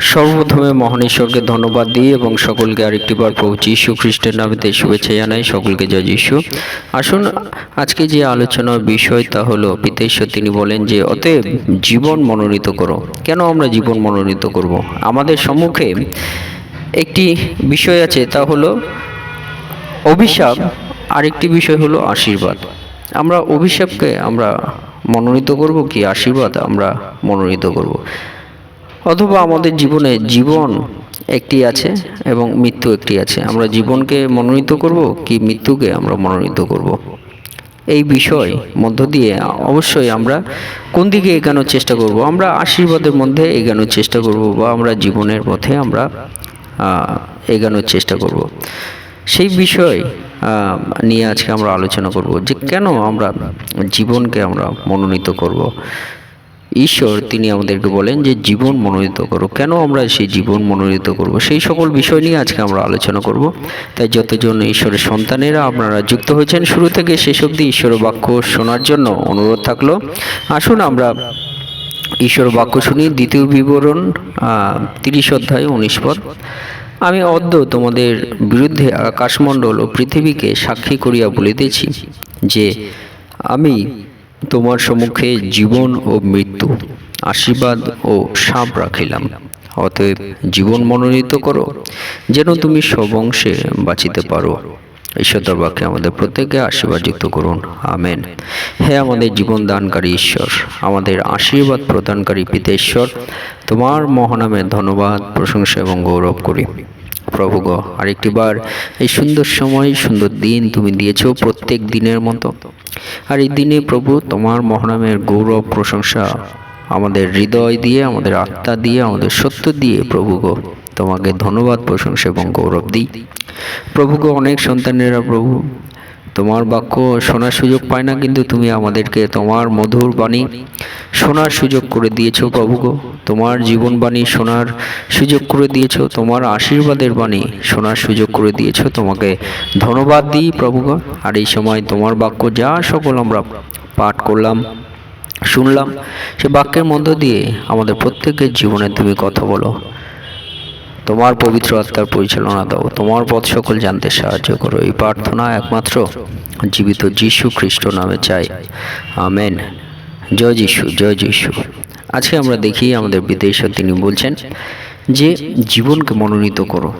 সর্বপ্রথমে মহান ঈশ্বরকে ধন্যবাদ দিই এবং সকলকে আরেকটিবার প্রভু যীশু খ্রিস্টের নামেতে শুভেচ্ছা জানাই। সকলকে জয় যীশু। আসুন, আজকে যে আলোচনার বিষয় তা হলো পিতেশ্বর তিনি বলেন যে, অতএব জীবন মনোনীত করো। কেন আমরা জীবন মনোনীত করব? আমাদের সম্মুখে একটি বিষয় আছে, তা হলো অভিশাপ। আরেকটি বিষয় হলো আশীর্বাদ। আমরা অভিশাপকে আমরা মনোনীত করব কি? আশীর্বাদ আমরা মনোনীত করব। অথবা আমাদের জীবনে জীবন একটি আছে এবং মৃত্যু একটি আছে। আমরা জীবনকে মনোনীত করব কি মৃত্যুকে আমরা মনোনীত করব? এই বিষয় মধ্য দিয়ে অবশ্যই আমরা কোন দিকে এগানোর চেষ্টা করব? আমরা আশীর্বাদের মধ্যে এগানোর চেষ্টা করব বা আমরা জীবনের পথে আমরা এগানোর চেষ্টা করব। সেই বিষয় নিয়ে আজকে আমরা আলোচনা করব যে কেন আমরা জীবনকে আমরা মনোনীত করব? ঈশ্বর, তিনি আমাদেরকে বলেন যে জীবন মনোনীত করো। কেন আমরা সেই জীবন মনোনীত করব? সেই সকল বিষয় নিয়ে আজকে আমরা আলোচনা করব। তাই যতজন ঈশ্বরের সন্তানেরা আপনারা যুক্ত হয়েছেন, শুরু থেকে শেষ অবধি ঈশ্বরের বাক্য শোনার জন্য অনুরোধ থাকল। আসুন আমরা ঈশ্বর বাক্য শুনি, দ্বিতীয় বিবরণ তিরিশ অধ্যায়, উনিশ পদ। আমি অদ্য তোমাদের বিরুদ্ধে আকাশমণ্ডল ও পৃথিবীকে সাক্ষী করিয়া বলিতেছি যে, আমি তোমার সম্মুখে জীবন ও মৃত্যু, আশীর্বাদ ও সাপ রাখিলাম। অতএব জীবন মনোনীত করো, যেন তুমি সবংশে বাঁচিতে পারো। ঈশ্বর বাক্যে আমাদের প্রত্যেকে আশীর্বাদযুক্ত করুন। আমেন। হে আমাদের জীবন দানকারী ঈশ্বর, আমাদের আশীর্বাদ প্রদানকারী পিতেশ্বর, তোমার মহানামে ধন্যবাদ, প্রশংসা এবং গৌরব করি। প্রভু গ আরেকটিবার এই সুন্দর সময়, সুন্দর দিন তুমি দিয়েছ প্রত্যেক দিনের মতো। আর এই দিনে প্রভু তোমার মহানামের গৌরব, প্রশংসা, আমাদের হৃদয় দিয়ে, আমাদের আত্মা দিয়ে, আমাদের সত্য দিয়ে প্রভুগ তোমাকে ধন্যবাদ, প্রশংসা এবং গৌরব দিই। প্রভু গো, অনেক সন্তানেরা প্রভু তোমার বাক্য শোনার সুযোগ পায় না, কিন্তু তুমি আমাদেরকে তোমার মধুর বাণী শোনার সুযোগ করে দিয়েছ প্রভু গো। তোমার জীবন বাণী শোনার সুযোগ করে দিয়েছ, তোমার আশীর্বাদের বাণী শোনার সুযোগ করে দিয়েছ। তোমাকে ধন্যবাদ দিই প্রভু গো। আর এই সময় তোমার বাক্য যা সকল আমরা পাঠ করলাম, শুনলাম, সে বাক্যের মধ্য দিয়ে আমাদের প্রত্যেকের জীবনে তুমি কথা বলো। তোমার পবিত্র আত্মার পরিচালনা দাও। তোমার পথ সকল জানতে সাহায্য করো। এই প্রার্থনা একমাত্র জীবিত যীশু খ্রিস্ট নামে চাই। আমেন। জয় যীশু জয় যীশু। আজকে আমরা দেখি আমাদের বিদেশে তিনি বলছেন যে, জীবনকে মনোনীত করো।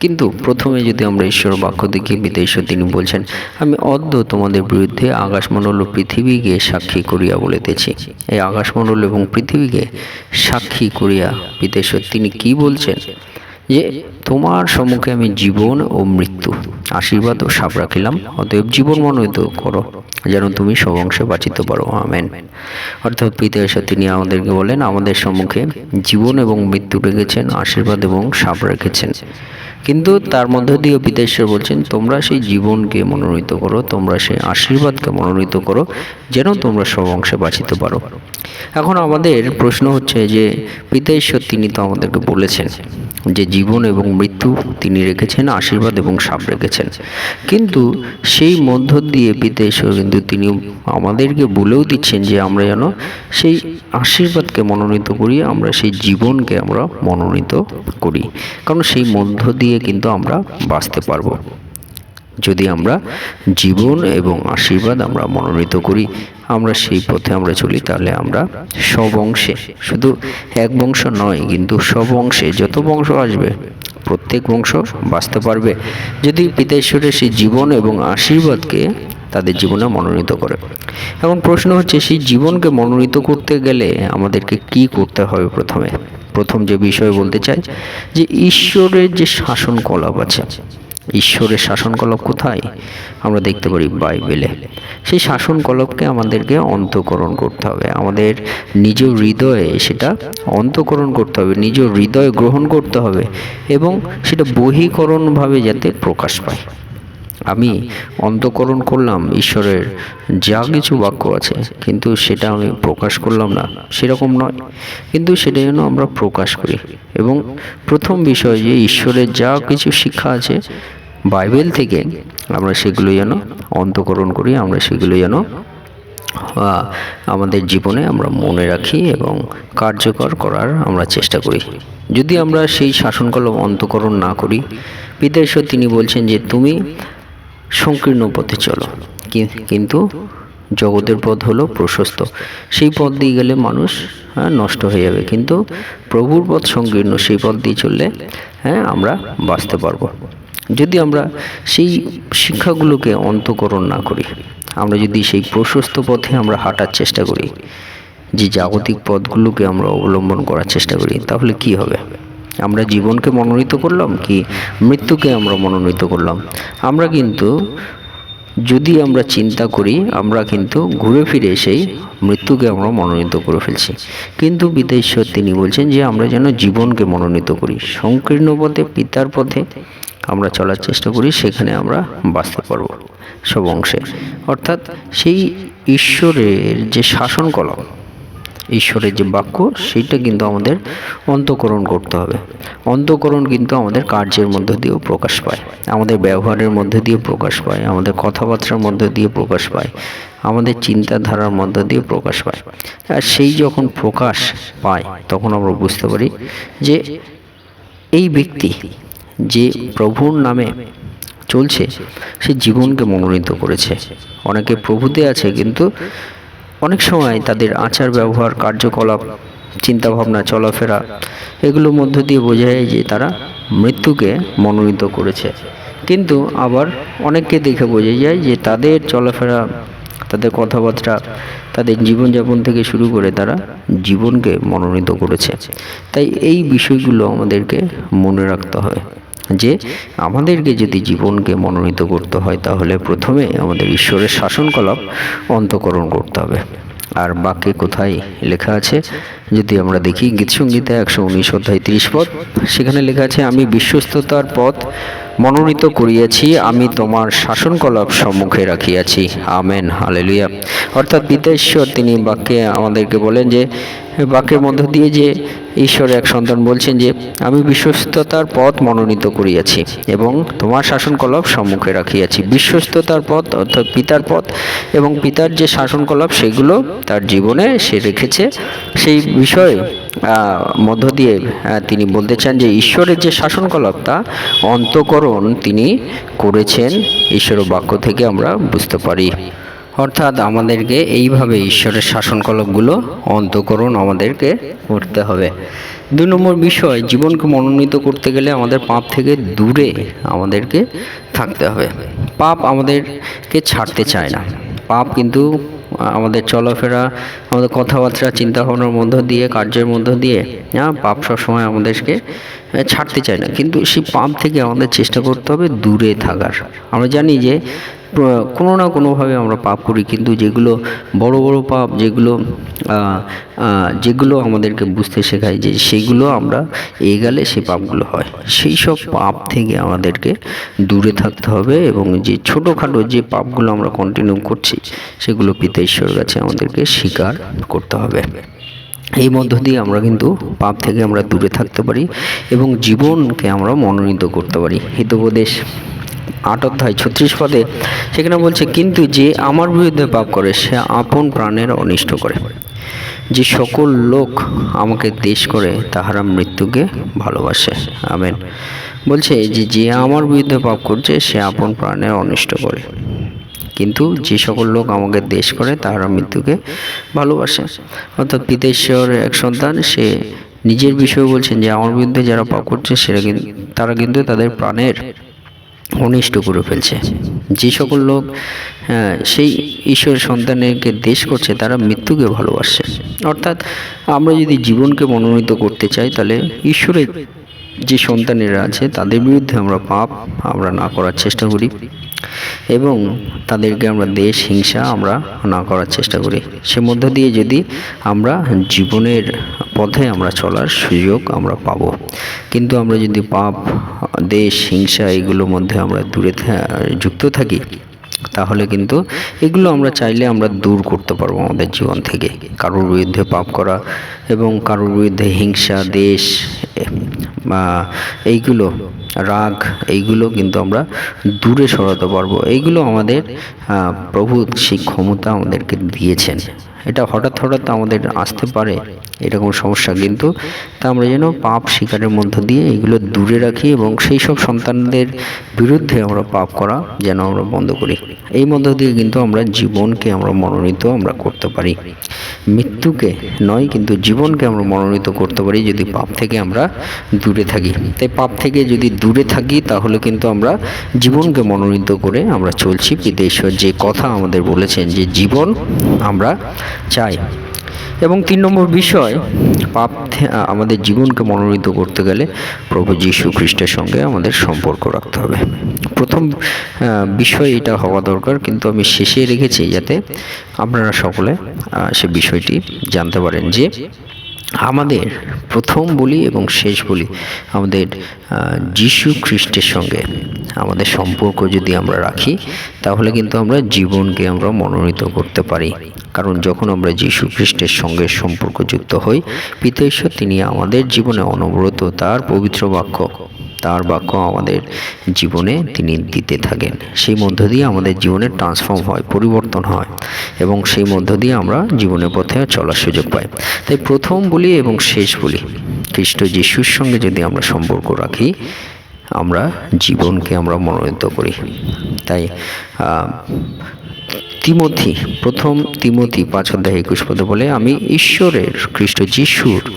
কিন্তু প্রথমে যদি আমরা ঈশ্বর বাক্য দেখি, বিদেশে তিনি বলছেন, আমি অদ্য তোমাদের বিরুদ্ধে আকাশমণ্ডল ও পৃথিবীকে সাক্ষী করিয়া বলিতেছি। এই আকাশমণ্ডল এবং পৃথিবীকে সাক্ষী করিয়া বিদেশে তিনি কি বলছেন? যে তোমার সম্মুখে আমি জীবন ও মৃত্যু। আশীর্বাদ ও সাপ রাখিলাম। অতএব জীবন মনোনীত করো, যেন তুমি সব অংশে বাঁচিতে পারো। আমেন। অর্থাৎ পিতা এসে তিনি আমাদেরকে বলেন, আমাদের সম্মুখে জীবন এবং মৃত্যু রেখেছেন, আশীর্বাদ এবং সাপ রেখেছেন। কিন্তু তার মধ্য দিয়ে পিতেশ্বর বলছেন, তোমরা সেই জীবনকে মনোনীত করো, তোমরা সেই আশীর্বাদকে মনোনীত করো, যেন তোমরা সব অংশে বাঁচিতে পারো। এখন আমাদের প্রশ্ন হচ্ছে যে পিতেশ্বর তিনি তো আমাদেরকে বলেছেন যে জীবন এবং মৃত্যু তিনি রেখেছেন, আশীর্বাদ এবং সাপ রেখেছেন। কিন্তু সেই মধ্য দিয়ে পিতেশ্বর কিন্তু তিনি আমাদেরকে বলেও দিচ্ছেন যে, আমরা যেন সেই আশীর্বাদকে মনোনীত করি, আমরা সেই জীবনকে আমরা মনোনীত করি। কারণ সেই মধ্য দিয়ে কিন্তু আমরা বাঁচতে পারব। যদি আমরা জীবন এবং আশীর্বাদ আমরা মনোনীত করি, আমরা সেই পথে আমরা চলি, তাহলে আমরা সব অংশে শুধু এক বংশ নয়, কিন্তু সব অংশে যত বংশ আসবে, প্রত্যেক বংশ বাঁচতে পারবে। যদি পিতা ঈশ্বরের সেই জীবন এবং আশীর্বাদকে তাদের জীবনে মনোনীত করে। এখন প্রশ্ন হচ্ছে, সেই জীবনকে মনোনীত করতে গেলে আমাদেরকে কি করতে হবে প্রথমে? প্রথম যে বিষয় বলতে চাই, যে ঈশ্বরের যে শাসন কলাপ আছে, ঈশ্বরের শাসনকলাপ কোথায়? আমরা দেখতে পারি বাইবেলে। সেই শাসনকলাপকে আমাদেরকে অন্তকরণ করতে হবে। আমাদের নিজ হৃদয়ে সেটা অন্তকরণ করতে হবে, নিজ হৃদয়ে গ্রহণ করতে হবে এবং সেটা বহিকরণভাবে যাতে প্রকাশ পায়। আমি অন্তকরণ করলাম ঈশ্বরের, যা কিছু বাক্য আছে, কিন্তু সেটা আমি প্রকাশ করলাম না। সেরকম নয়। কিন্তু সেটা যেন আমরা প্রকাশ করি। এবং প্রথম বিষয় যে ঈশ্বরের যা কিছু শিক্ষা আছে, বাইবেল থেকে আমরা সেগুলো যেন অন্তকরণ করি, আমরা সেগুলো যেন আমাদের জীবনে আমরা মনে রাখি এবং কার্যকর করার আমরা চেষ্টা করি। যদি আমরা সেই শাসনকলম অন্তকরণ না করি পিতা ঈশ্বর তিনি বলছেন যে, তুমি সংকীর্ণ পথে চলো। কিন্তু জগতের পথ হলো প্রশস্ত। সেই পথ দিয়ে গেলে মানুষ হ্যাঁ, নষ্ট হয়ে যাবে। কিন্তু প্রভুর পথ সংকীর্ণ সেই পথ দিয়ে চললে হ্যাঁ আমরা বাঁচতে পারব। যদি আমরা সেই শিক্ষাগুলোকে অন্তকরণ না করি আমরা যদি সেই প্রশস্ত পথে আমরা হাঁটার চেষ্টা করি যে জাগতিক পথগুলোকে আমরা অবলম্বন করার চেষ্টা করি তাহলে কি হবে? আমরা জীবনকে মনোনীত করলাম কি মৃত্যুকে আমরা মনোনীত করলাম। আমরা কিন্তু যদি আমরা চিন্তা করি, আমরা কিন্তু ঘুরে ফিরে সেই মৃত্যুকে আমরা মনোনীত করে ফেলছি। কিন্তু পিতা ঈশ্বর তিনি বলছেন যে আমরা যেন জীবনকে মনোনীত করি। সংকীর্ণ পথে, পিতার পথে আমরা চলার চেষ্টা করি, সেখানে আমরা বাঁচতে পারব সব অংশে। অর্থাৎ সেই ঈশ্বরের যে শাসন কলম ঈশ্বরের যে বাক্য সেইটা কিন্তু আমাদের অন্তকরণ করতে হবে। অন্তকরণ কিন্তু আমাদের কার্যের মধ্য দিয়েও প্রকাশ পায়। আমাদের ব্যবহারের মধ্যে দিয়ে প্রকাশ পায়। আমাদের কথাবার্তার মধ্যে দিয়ে প্রকাশ পায়। আমাদের চিন্তাধারার মধ্য দিয়ে প্রকাশ পায়। আর সেই যখন প্রকাশ পায়, তখন আমরা বুঝতে পারি যে এই ব্যক্তি যে প্রভুর নামে চলছে, সে জীবনকে মনোনীত করেছে। অনেকে প্রভুতে আছে, কিন্তু অনেক সময় তাদের আচার, ব্যবহার, কার্যকলাপ, চিন্তাভাবনা, চলাফেরা এগুলোর মধ্য দিয়ে বোঝা যায় যে তারা মৃত্যুকে মনোনীত করেছে। কিন্তু আবার অনেককে দেখে বোঝা যায় যে তাদের চলাফেরা, তাদের কথাবার্তা, তাদের জীবনযাপন থেকে শুরু করে তারা জীবনকে মনোনীত করেছে। তাই এই বিষয়গুলো আমাদেরকে মনে রাখতে হয়। যে আমাদেরকে যদি জীবনকে মনোনীত করতে হয়, তাহলে প্রথমে আমাদের ঈশ্বরের শাসনকলাপ অন্তকরণ করতে হবে। আর বাক্যে কোথায় লেখা আছে? যদি আমরা দেখি গীতসঙ্গীতে একশো উনিশ অধ্যায় ত্রিশ পথ সেখানে লেখা আছে, আমি বিশ্বস্ততার পথ মনোনীত করিয়াছি, আমি তোমার শাসনকলাপ সম্মুখে রাখিয়াছি। Amen, hallelujah. অর্থাৎ পিতা ঈশ্বর তিনি বাক্যে আমাদেরকে বলেন যে, বাক্যের মধ্য দিয়ে যে ঈশ্বরের এক সন্তান বলছেন যে, আমি বিশ্বস্ততার পথ মনোনীত করিয়াছি এবং তোমার শাসনকলাপ সম্মুখে রাখিয়াছি। বিশ্বস্ততার পথ, অর্থাৎ পিতার পথ এবং পিতার যে শাসনকলাপ, সেগুলো তার জীবনে সে রেখেছে। সেই বিষয়ে মধ্য দিয়ে তিনি বলতে চান যে ঈশ্বরের যে শাসনকলাপ তা অন্তকরণ তিনি করেছেন ঈশ্বরের বাক্য থেকে আমরা বুঝতে পারি। অর্থাৎ আমাদেরকে এইভাবে ঈশ্বরের শাসনকলাপগুলো, অন্তকরণ আমাদেরকে করতে হবে। দুই নম্বর বিষয়, জীবনকে মনোনীত করতে গেলে আমাদের পাপ থেকে দূরে আমাদেরকে থাকতে হবে। পাপ আমাদেরকে ছাড়তে চায় না। পাপ কিন্তু আমাদের চলাফেরা, আমাদের কথাবার্তা, চিন্তাভাবনার মধ্য দিয়ে, কার্যের মধ্য দিয়ে হ্যাঁ পাপ সবসময় আমাদেরকে ছাড়তে চায় না। কিন্তু সেই পাপ থেকে আমাদের চেষ্টা করতে হবে দূরে থাকার। আমরা জানি যে কোনো না কোনোভাবে আমরা পাপ করি, কিন্তু যেগুলো বড় বড় পাপ, যেগুলো যেগুলো আমাদেরকে বুঝতে শেখায় যে সেগুলো আমরা এগালে সে পাপগুলো হয়। সেই সব পাপ থেকে আমাদেরকে দূরে থাকতে হবে এবং যে ছোটোখাটো যে পাপগুলো আমরা কন্টিনিউ করছি, সেগুলো পিতা ঈশ্বরের কাছে আমাদেরকে স্বীকার করতে হবে। এই মধ্য দিয়ে আমরা কিন্তু পাপ থেকে আমরা দূরে থাকতে পারি এবং জীবনকে আমরা মনোনীত করতে পারি। হিতোপদেশ। আট অধ্যায় ছত্রিশ পদে সেখানে বলছে, কিন্তু যে আমার বিরুদ্ধে পাপ করে, সে আপন প্রাণের অনিষ্ট করে। যে সকল লোক আমাকে দেশ করে, তাহারা মৃত্যুকে ভালোবাসে। আমেন। বলছে যে যে আমার বিরুদ্ধে পাপ করছে, সে আপন প্রাণের অনিষ্ট করে। কিন্তু যে সকল লোক আমাকে দেশ করে, তাহারা মৃত্যুকে ভালোবাসে। অর্থাৎ পিতেশ্বর এক সন্তান, সে নিজের বিষয়ে বলছেন যে, আমার বিরুদ্ধে যারা পাপ করছে সেটা কিন্তু, তারা কিন্তু তাদের প্রাণের অনিষ্ট করে ফেলছে। যে সকল লোক হ্যাঁ, সেই ঈশ্বরের সন্তানেরকে দেশ করছে তারা মৃত্যুকে ভালোবাসছে। অর্থাৎ আমরা যদি জীবনকে মনোনীত করতে চাই তাহলে ঈশ্বরের যে সন্তানেরা আছে, তাদের বিরুদ্ধে আমরা পাপ আমরা না করার চেষ্টা করি এবং তাদেরকে আমরা দেশ হিংসা আমরা না করার চেষ্টা করি। সে মধ্য দিয়ে যদি আমরা জীবনের পথে আমরা চলার সুযোগ আমরা পাব। কিন্তু আমরা যদি পাপ, দেশ, হিংসা এগুলোর মধ্যে আমরা দূরে যুক্ত থাকি তাহলে কিন্তু এগুলো আমরা চাইলে আমরা দূর করতে পারব আমাদের জীবন থেকে। কারোর বিরুদ্ধে পাপ করা এবং কারোর বিরুদ্ধে হিংসা, দেশ বা এইগুলো রাগ, এইগুলো কিন্তু আমরা দূরে সরাতে পারব। এইগুলো আমাদের প্রভু সেই ক্ষমতা আমাদেরকে দিয়েছেন। এটা হঠাৎ হঠাৎ আমাদের আসতে পারে এরকম সমস্যা, কিন্তু তা আমরা যেন পাপ শিকারের মধ্য দিয়ে এগুলো দূরে রাখি এবং সেই সব সন্তানদের বিরুদ্ধে আমরা পাপ করা যেন আমরা বন্ধ করি। এই মধ্য দিয়ে কিন্তু আমরা জীবনকে আমরা মনোনীত আমরা করতে পারি। মৃত্যুকে নয়, কিন্তু জীবনকে আমরা মনোনীত করতে পারি যদি পাপ থেকে আমরা দূরে থাকি। তাই পাপ থেকে যদি দূরে থাকি, তাহলে কিন্তু আমরা জীবনকে মনোনীত করে আমরা চলছি বিদেশ্বর যে কথা আমাদের বলেছেন যে জীবন আমরা চাই। এবং তিন নম্বর বিষয়, পাপ আমাদের জীবনকে মনোনীত করতে গেলে প্রভু যীশু খ্রিস্টের সঙ্গে আমাদের সম্পর্ক রাখতে হবে। প্রথম বিষয় এটা হওয়া দরকার, কিন্তু আমি শেষে রেখেছি যাতে আপনারা সকলে সে বিষয়টি জানতে পারেন যে আমাদের প্রথম বলি এবং শেষ বলি আমাদের যিশু খ্রিস্টের সঙ্গে আমাদের সম্পর্ক যদি আমরা রাখি, তাহলে কিন্তু আমরা জীবনকে আমরা মনোনীত করতে পারি। কারণ যখন আমরা যিশু খ্রিস্টের সঙ্গে সম্পর্কযুক্ত হই, পিতা তিনি আমাদের জীবনে অনবরত তার পবিত্র বাক্য তার বাক্য আমাদের জীবনে তিনি দিতে থাকেন। সেই মধ্য দিয়ে আমাদের জীবনে ট্রান্সফর্ম হয়, পরিবর্তন হয় এবং সেই মধ্য দিয়ে আমরা জীবনের পথে চলার সুযোগ পাই। তাই প্রথম বলি এবং শেষ বলি খ্রিস্ট যিশুর সঙ্গে যদি আমরা সম্পর্ক রাখি, আমরা জীবনকে আমরা মনোনীত করি। তাই তিমথি, প্রথম তিমথি পাঁচ অধ্যায় একুশ পদে বলে, আমি ঈশ্বরের খ্রিস্ট যিশুর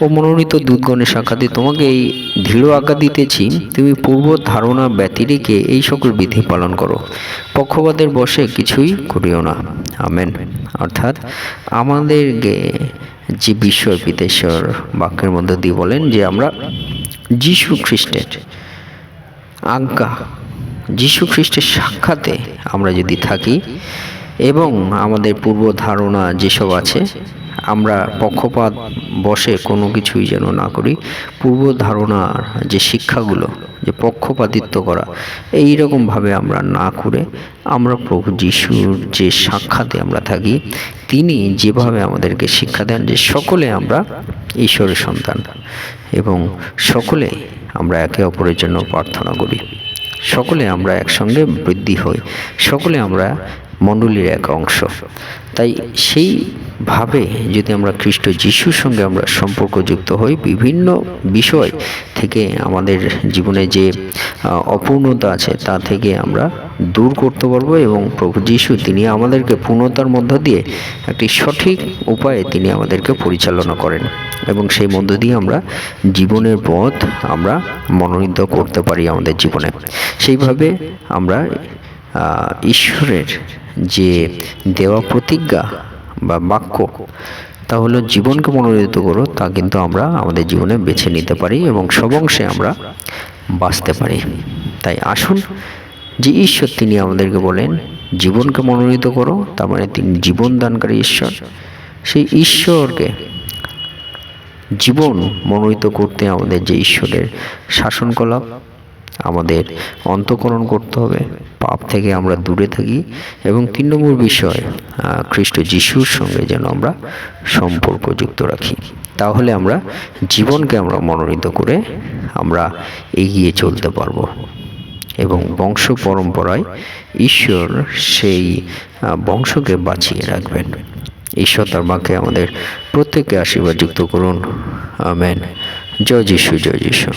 ও মনোনীত দুধগণের সাক্ষাতে তোমাকে এই দৃঢ় আজ্ঞা দিতেছি, তুমি পূর্ব ধারণা ব্যতিরেকে এই সকল বিধি পালন করো। পক্ষপাতের বসে কিছুই করিও না। আমেন। অর্থাৎ আমাদেরকে যে বিষয় পিতেশ্বর বাক্যের মধ্যে দিয়ে বলেন যে আমরা যিশু খ্রিস্টের আজ্ঞা যীশু খ্রিস্টের সাক্ষাতে আমরা যদি থাকি এবং আমাদের পূর্ব ধারণা যেসব আছে, আমরা পক্ষপাত বসে কোনো কিছুই যেন না করি। পূর্ব ধারণার যে শিক্ষাগুলো, যে পক্ষপাতিত্ব করা, এই রকমভাবে আমরা না করে আমরা প্রভু যিশুর যে সাক্ষাতে আমরা থাকি, তিনি যেভাবে আমাদেরকে শিক্ষা দেন যে সকলে আমরা ঈশ্বরের সন্তান এবং সকলে আমরা একে অপরের জন্য প্রার্থনা করি। সকলে আমরা একসঙ্গে বৃদ্ধি হই। সকলে আমরা মণ্ডলীর এক অংশ। তাই সেইভাবে যদি আমরা খ্রিস্ট যিশুর সঙ্গে আমরা সম্পর্কযুক্ত হই, বিভিন্ন বিষয় থেকে আমাদের জীবনে যে অপূর্ণতা আছে তা থেকে আমরা দূর করতে পারব এবং প্রভু যিশু তিনি আমাদেরকে পূর্ণতার মধ্য দিয়ে একটি সঠিক উপায়ে তিনি আমাদেরকে পরিচালনা করেন এবং সেই মধ্য দিয়ে আমরা জীবনের পথ আমরা মনোনীত করতে পারি আমাদের জীবনে। সেইভাবে আমরা ঈশ্বরের যে দেওয়া প্রতিজ্ঞা বা বাক্য, তা হলো জীবনকে মনোনীত করো, তা কিন্তু আমরা আমাদের জীবনে বেছে নিতে পারি এবং সব অংশে আমরা বাঁচতে পারি। তাই আসুন যে ঈশ্বর তিনি আমাদেরকে বলেন, জীবনকে মনোনীত করো, তার মানে তিনি জীবন দানকারী ঈশ্বর। সেই ঈশ্বরকে জীবন মনোনীত করতে আমাদের যে ঈশ্বরের শাসনকলাপ আমাদের অন্তকরণ করতে হবে। পাপ থেকে আমরা দূরে থাকি এবং তিন নম্বর বিষয় খ্রিস্ট যিশুর সঙ্গে যেন আমরা সম্পর্ক যুক্ত রাখি। তাহলে আমরা জীবনকে আমরা মনোনীত করে আমরা এগিয়ে চলতে পারব। এবং বংশ পরম্পরায় ঈশ্বর সেই বংশকে বাঁচিয়ে রাখবেন। ঈশ্বর তার বাক্যে আমাদের প্রত্যেককে আশীর্বাদ যুক্ত করুন। আমেন। জয় যিশু জয় যিশু।